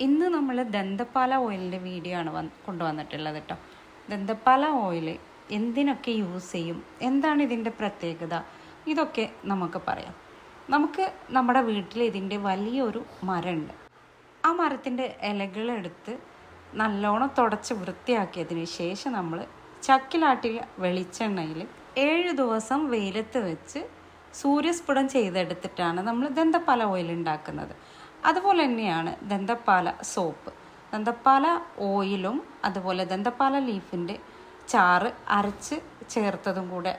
ഇന്ന് നമ്മൾ ദന്തപ്പാല ഓയിലിന്റെ വീഡിയോ ആണ് വന്ന് കൊണ്ടുവന്നിട്ടുള്ളത് കേട്ടോ. ദന്തപ്പാല ഓയിൽ എന്തിനൊക്കെ യൂസ് ചെയ്യും? എന്താണ് ഇതിന്റെ പ്രത്യേകത? ഇതൊക്കെ നമുക്ക് പറയാം. നമുക്ക് നമ്മുടെ വീട്ടിൽ ഇതിന്റെ വലിയൊരു മരമുണ്ട്. ആ മരത്തിന്റെ ഇലകളെടുത്ത് നല്ലോണം തുടച്ച് വൃത്തിയാക്കിയതിന് ശേഷം നമ്മൾ ചക്കിലാട്ടിയ വെളിച്ചെണ്ണയിൽ ഏഴ് ദിവസം വെയിലത്ത് വെച്ച് സൂര്യസ്ഫുടം ചെയ്തെടുത്തിട്ടാണ് നമ്മൾ ദന്തപ്പാല ഓയിൽ ഉണ്ടാക്കുന്നത്. അതുപോലെ തന്നെയാണ് ദന്തപ്പാല സോപ്പ്. ദന്തപ്പാല ഓയിലും അതുപോലെ ദന്തപ്പാല ലീഫിന്റെ ചാറ് അരച്ച് ചേർത്തതും കൂടെ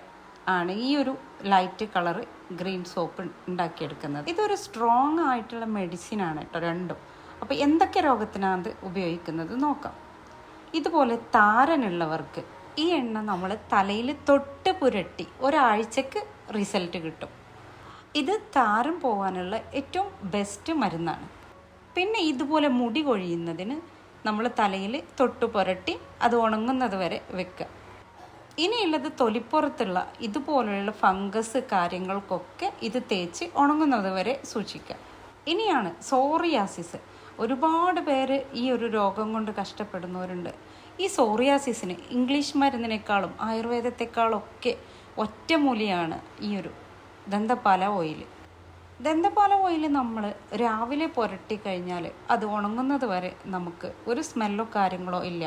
ആണ് ഈ ഒരു ലൈറ്റ് കളർ ഗ്രീൻ സോപ്പ് ഉണ്ടാക്കിയെടുക്കുന്നത്. ഇതൊരു സ്ട്രോങ് ആയിട്ടുള്ള മെഡിസിൻ ആണ് കേട്ടോ രണ്ടും. അപ്പോൾ എന്തൊക്കെ രോഗത്തിനാണ് അത് ഉപയോഗിക്കുന്നത് നോക്കാം. ഇതുപോലെ താരനുള്ളവർക്ക് ഈ എണ്ണ നമ്മൾ തലയിൽ തൊട്ട് പുരട്ടി ഒരാഴ്ചക്ക് റിസൾട്ട് കിട്ടും. ഇത് താരം പോകാനുള്ള ഏറ്റവും ബെസ്റ്റ് മരുന്നാണ്. പിന്നെ ഇതുപോലെ മുടി കൊഴിയുന്നതിന് നമ്മൾ തലയിൽ തൊട്ട് പുരട്ടി അത് ഉണങ്ങുന്നത് വരെ വെക്കുക. ഇനിയുള്ളത് തൊലിപ്പുറത്തുള്ള ഇതുപോലെയുള്ള ഫംഗസ് കാര്യങ്ങൾക്കൊക്കെ ഇത് തേച്ച് ഉണങ്ങുന്നത് വരെ സൂക്ഷിക്കുക. ഇനിയാണ് സോറിയാസിസ്. ഒരുപാട് പേര് ഈ ഒരു രോഗം കൊണ്ട് കഷ്ടപ്പെടുന്നവരുണ്ട്. ഈ സോറിയാസിസിന് ഇംഗ്ലീഷ് മരുന്നിനേക്കാളും ആയുർവേദത്തെക്കാളും ഒക്കെ ഒറ്റമൂലിയാണ് ഈ ഒരു ദന്തപാല ഓയിൽ. ദന്തപ്പാല ഓയിൽ നമ്മൾ രാവിലെ പുരട്ടി കഴിഞ്ഞാൽ അത് ഉണങ്ങുന്നത് വരെ നമുക്ക് ഒരു സ്മെല്ലോ കാര്യങ്ങളോ ഇല്ല.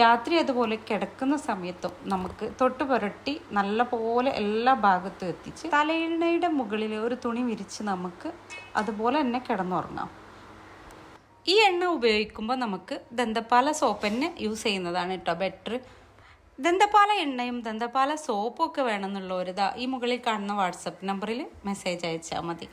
രാത്രി അതുപോലെ കിടക്കുന്ന സമയത്തും നമുക്ക് തൊട്ട് പുരട്ടി നല്ല പോലെ എല്ലാ ഭാഗത്തും എത്തിച്ച് തലയിണയുടെ മുകളിൽ ഒരു തുണി വിരിച്ച് നമുക്ക് അതുപോലെ തന്നെ കിടന്നുറങ്ങാം. ഈ എണ്ണ ഉപയോഗിക്കുമ്പോൾ നമുക്ക് ദന്തപ്പാല സോപ്പ് തന്നെ യൂസ് ചെയ്യുന്നതാണ് കേട്ടോ ബെറ്റർ. ദന്തപ്പാല എണ്ണയും ദന്തപ്പാല സോപ്പും ഒക്കെ വേണമെന്നുള്ളവരിതാ ഈ മുകളിൽ കാണുന്ന വാട്സപ്പ് നമ്പറിൽ മെസ്സേജ് അയച്ചാൽ മതി.